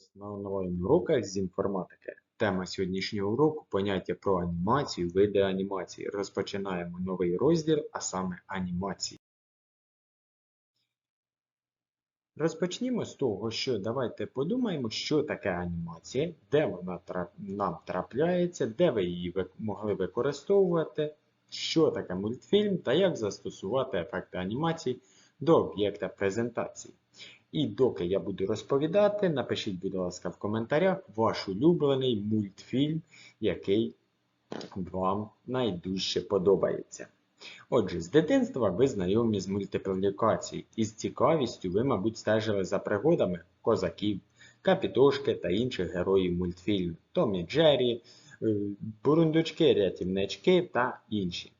вас на онлайн-уроках з інформатики. Тема сьогоднішнього уроку поняття про анімацію, види анімації. Розпочинаємо новий розділ, а саме анімації. Розпочнімо з того, що давайте подумаємо, що таке анімація, де вона нам трапляється, де ви її могли використовувати, що таке мультфільм та як застосувати ефекти анімації до об'єкта презентації. І доки я буду розповідати, напишіть, будь ласка, в коментарях ваш улюблений мультфільм, який вам найдужче подобається. Отже, з дитинства ви знайомі з мультиплікацією, і з цікавістю ви, мабуть, стежили за пригодами козаків, капітошки та інших героїв мультфільмів Томі Джері, е, бурундучки, рятівнички та інші.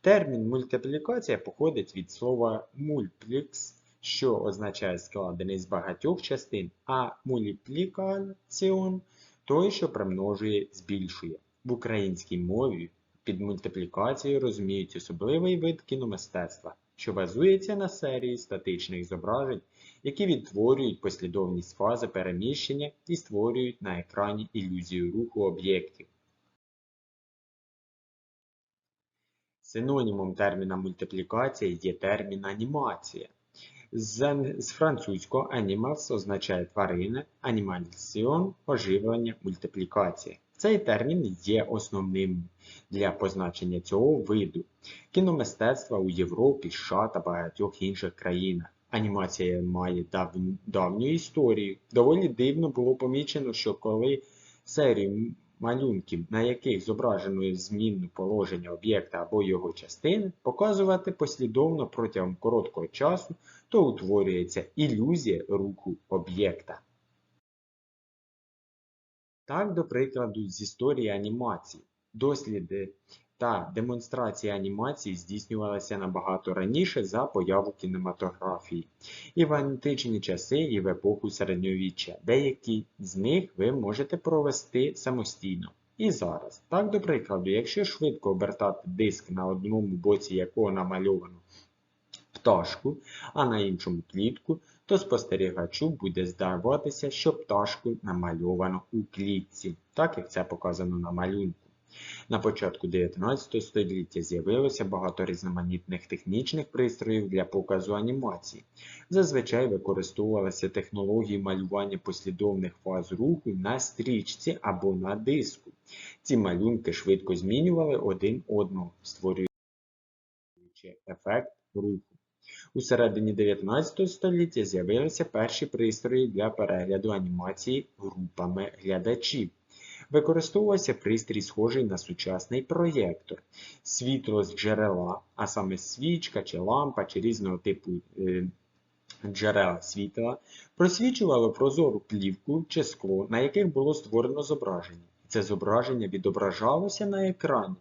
Термін мультиплікація походить від слова мультплікс, що означає складений з багатьох частин, а муліплікаціон той, що примножує, збільшує. В українській мові під мультиплікацією розуміють особливий вид кіномистецтва, що базується на серії статичних зображень, які відтворюють послідовність фази переміщення і створюють на екрані ілюзію руху об'єктів. Синонімом терміна мультиплікація є термін анімація. З, французького animals означає тварина, animation – оживлення, мультиплікація. Цей термін є основним для позначення цього виду кіномистецтва у Європі, США та багатьох інших країнах. Анімація має дав... давню історію. Доволі дивно було помічено, що коли серію малюнків, на яких зображено змінну положення об'єкта або його частини, показувати послідовно протягом короткого часу, то утворюється ілюзія руху об'єкта. Так, до прикладу, з історії анімації. Досліди та демонстрації анімації здійснювалися набагато раніше за появу кінематографії. І в античні часи, і в епоху середньовіччя. Деякі з них ви можете провести самостійно. І зараз. Так, до прикладу, якщо швидко обертати диск на одному боці якого намальовано пташку, а на іншому клітку, то спостерігачу буде здаватися, що пташку намальовано у клітці, так як це показано на малюнку. На початку 19 століття з'явилося багато різноманітних технічних пристроїв для показу анімації. Зазвичай використовувалися технології малювання послідовних фаз руху на стрічці або на диску. Ці малюнки швидко змінювали один одного, створюючи ефект руху. У середині 19 століття з'явилися перші пристрої для перегляду анімації групами глядачів. Використовувався пристрій, схожий на сучасний проєктор. Світло з джерела, а саме свічка чи лампа чи різного типу е, джерела світла, просвічувало прозору плівку чи скло, на яких було створено зображення. Це зображення відображалося на екрані.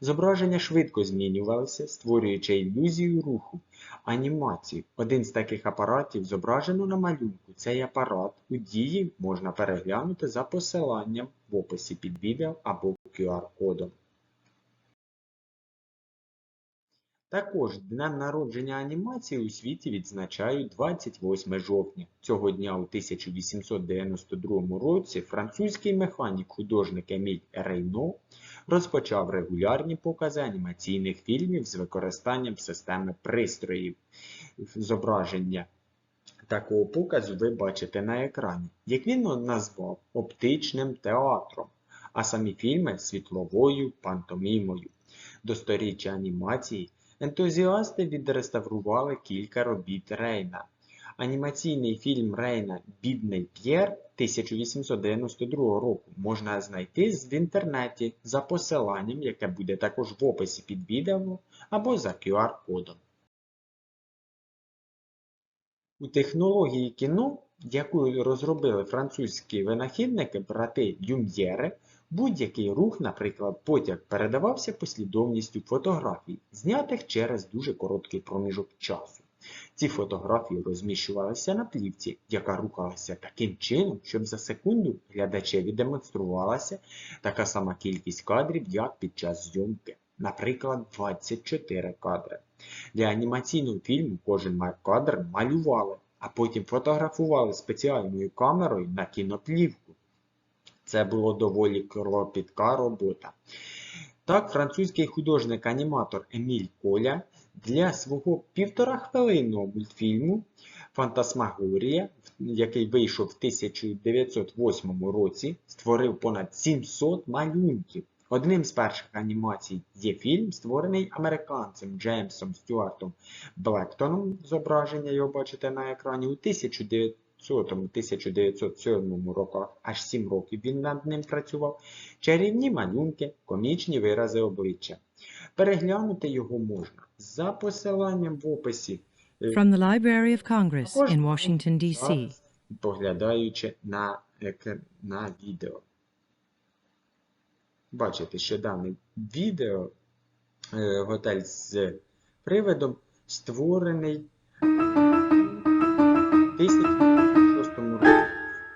Зображення швидко змінювалося, створюючи ілюзію руху. Анімацію. Один з таких апаратів зображено на малюнку. Цей апарат у дії можна переглянути за посиланням в описі під відео або QR-кодом. Також днем народження анімації у світі відзначають 28 жовтня. Цього дня у 1892 році французький механік-художник Еміль Рейно розпочав регулярні покази анімаційних фільмів з використанням системи пристроїв. Зображення такого показу ви бачите на екрані, як він назвав оптичним театром, а самі фільми світловою пантомімою. До сторіччя анімації ентузіасти відреставрували кілька робіт Рейна. Анімаційний фільм Рейна Бідний П'єр 1892 року можна знайти в інтернеті за посиланням, яке буде також в описі під відео або за QR-кодом. У технології кіно, яку розробили французькі винахідники брати Люм'єре, будь-який рух, наприклад, потяг, передавався послідовністю фотографій, знятих через дуже короткий проміжок часу. Ці фотографії розміщувалися на плівці, яка рухалася таким чином, щоб за секунду глядачеві демонструвалася така сама кількість кадрів, як під час зйомки, наприклад, 24 кадри. Для анімаційного фільму кожен кадр малювали, а потім фотографували спеціальною камерою на кіноплівку. Це було доволі кропітка робота. Так, французький художник-аніматор Еміль Коля для свого півторахвилинного мультфільму Фантасмагорія, який вийшов в 1908 році, створив понад 700 малюнків. Одним з перших анімацій є фільм, створений американцем Джеймсом Стюартом Блектоном. Зображення його бачите на екрані у 1900-1907 роках, аж 7 років він над ним працював. Чарівні малюнки, комічні вирази обличчя. Переглянути його можна за посиланням в описі. е, From the Library of Congress in Washington, D.C. Поглядаючи на, на відео. Бачите, що дане відео е, готель з привидом створений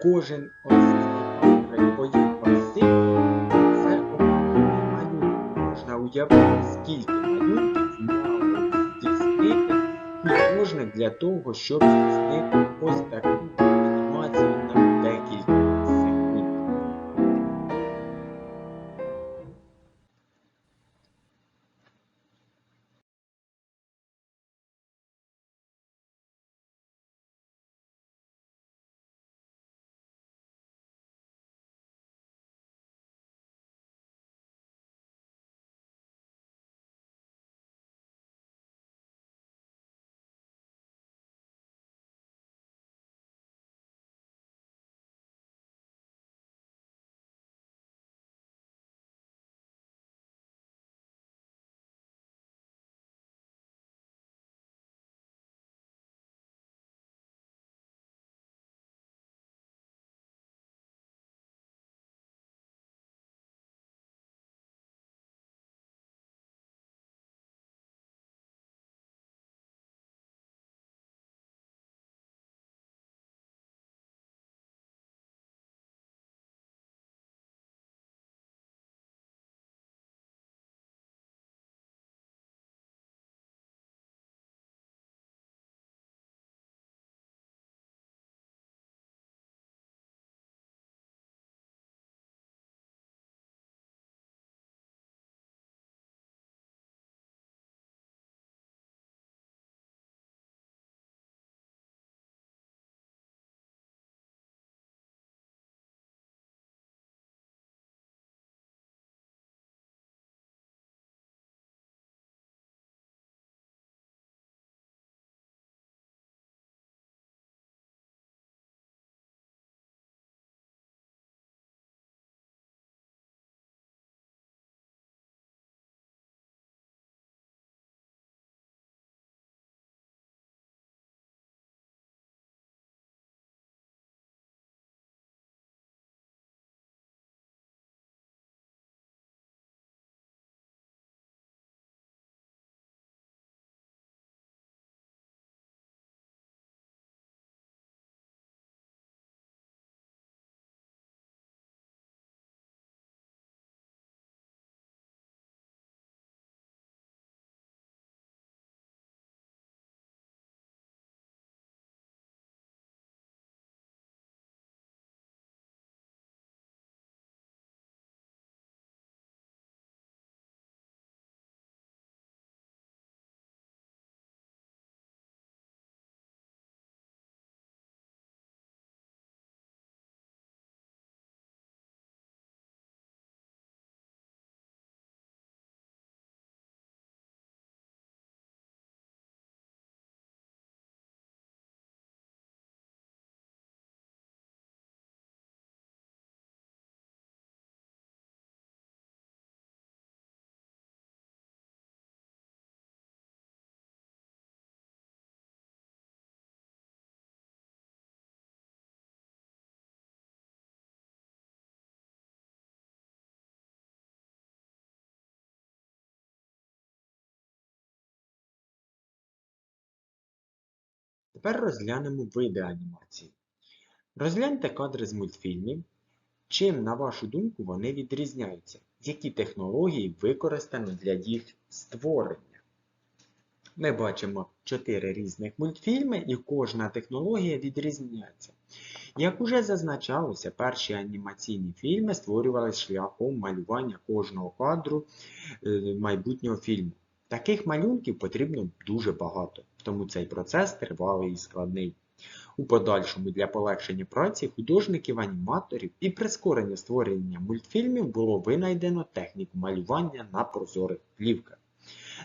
Кожен останній поїхав це окремий малюнок. Можна уявити, скільки малюнків мало здійснити художник для того, щоб здійснити ось таку анімацію Тепер розглянемо види анімації. Розгляньте кадри з мультфільмів. Чим, на вашу думку, вони відрізняються? Які технології використано для їх створення? Ми бачимо чотири різних мультфільми і кожна технологія відрізняється. Як уже зазначалося, перші анімаційні фільми створювалися шляхом малювання кожного кадру е, майбутнього фільму. Таких малюнків потрібно дуже багато, тому цей процес тривалий і складний. У подальшому для полегшення праці художників-аніматорів і прискорення створення мультфільмів було винайдено техніку малювання на прозорих плівках.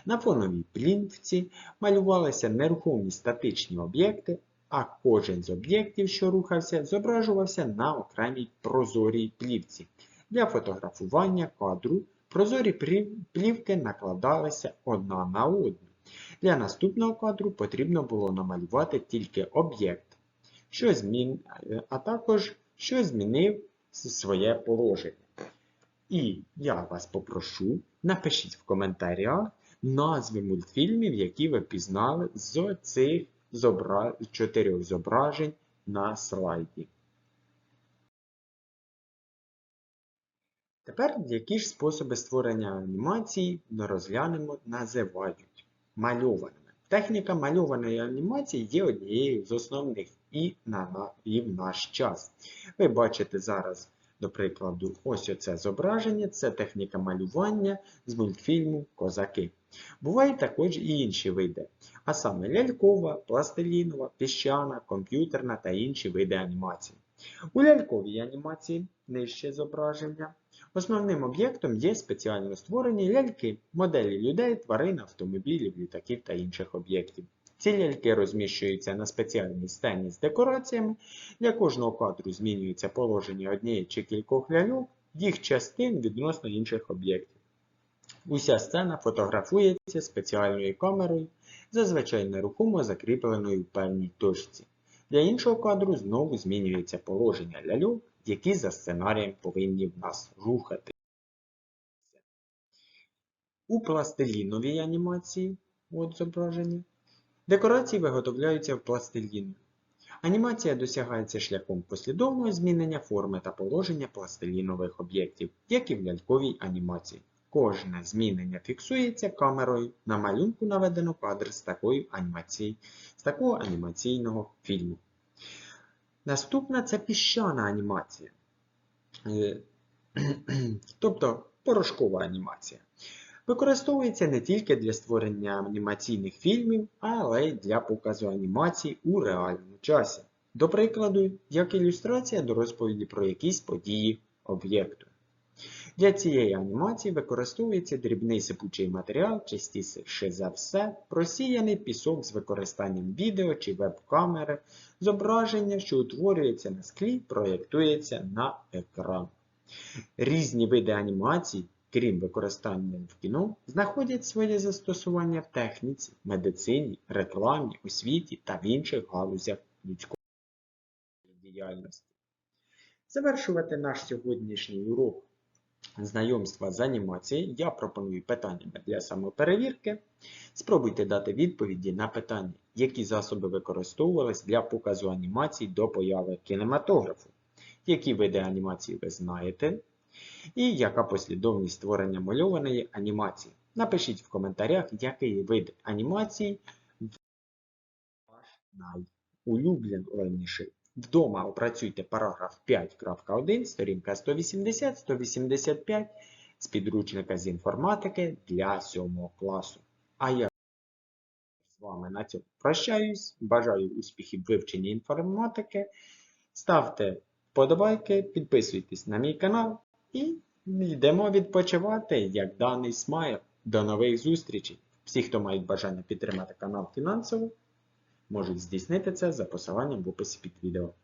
На фоновій плівці малювалися нерухомі статичні об'єкти, а кожен з об'єктів, що рухався, зображувався на окремій прозорій плівці. Для фотографування кадру прозорі плівки накладалися одна на одну. Для наступного кадру потрібно було намалювати тільки об'єкт, змін... а також що змінив своє положення. І я вас попрошу, напишіть в коментарях назви мультфільмів, які ви пізнали з цих зобра... чотирьох зображень на слайді. Тепер які ж способи створення анімації ми розглянемо називають мальованими. Техніка мальованої анімації є однією з основних і, на, і в наш час. Ви бачите зараз, до прикладу, ось оце зображення, це техніка малювання з мультфільму Козаки. Бувають також і інші види, а саме лялькова, пластилінова, піщана, комп'ютерна та інші види анімації. У ляльковій анімації нижче зображення. Основним об'єктом є спеціально створені ляльки, моделі людей, тварин, автомобілів, літаків та інших об'єктів. Ці ляльки розміщуються на спеціальній сцені з декораціями. Для кожного кадру змінюється положення однієї чи кількох ляльок, їх частин відносно інших об'єктів. Уся сцена фотографується спеціальною камерою, зазвичай нерухомо закріпленою в певній точці. Для іншого кадру знову змінюється положення ляльок, які за сценарієм повинні в нас рухати. У пластиліновій анімації, от зображення, декорації виготовляються в пластилін. Анімація досягається шляхом послідовного змінення форми та положення пластилінових об'єктів, як і в ляльковій анімації. Кожне змінення фіксується камерою. На малюнку наведено кадр з, такої анімації, з такого анімаційного фільму. Наступна це піщана анімація. Е, Тобто порошкова анімація. Використовується не тільки для створення анімаційних фільмів, але й для показу анімацій у реальному часі. До прикладу, як ілюстрація до розповіді про якісь події об'єкту. Для цієї анімації використовується дрібний сипучий матеріал, частіше за все, просіяний пісок з використанням відео чи веб-камери, зображення, що утворюється на склі, проєктується на екран. Різні види анімацій, крім використання в кіно, знаходять своє застосування в техніці, медицині, рекламі, освіті та в інших галузях людської діяльності. Завершувати наш сьогоднішній урок знайомства з анімацією я пропоную питаннями для самоперевірки. Спробуйте дати відповіді на питання, які засоби використовувались для показу анімацій до появи кінематографу, які види анімації ви знаєте, і яка послідовність створення мальованої анімації. Напишіть в коментарях, який вид анімації ваш найулюбленіший. Вдома опрацюйте параграф 5.1, сторінка 180-185 з підручника з інформатики для 7 класу. А я з вами на цьому прощаюсь. Бажаю успіхів в вивченні інформатики. Ставте вподобайки, підписуйтесь на мій канал і йдемо відпочивати, як даний смайл. До нових зустрічей! Всі, хто мають бажання підтримати канал фінансово, можуть здійснити це за посиланням в описі під відео.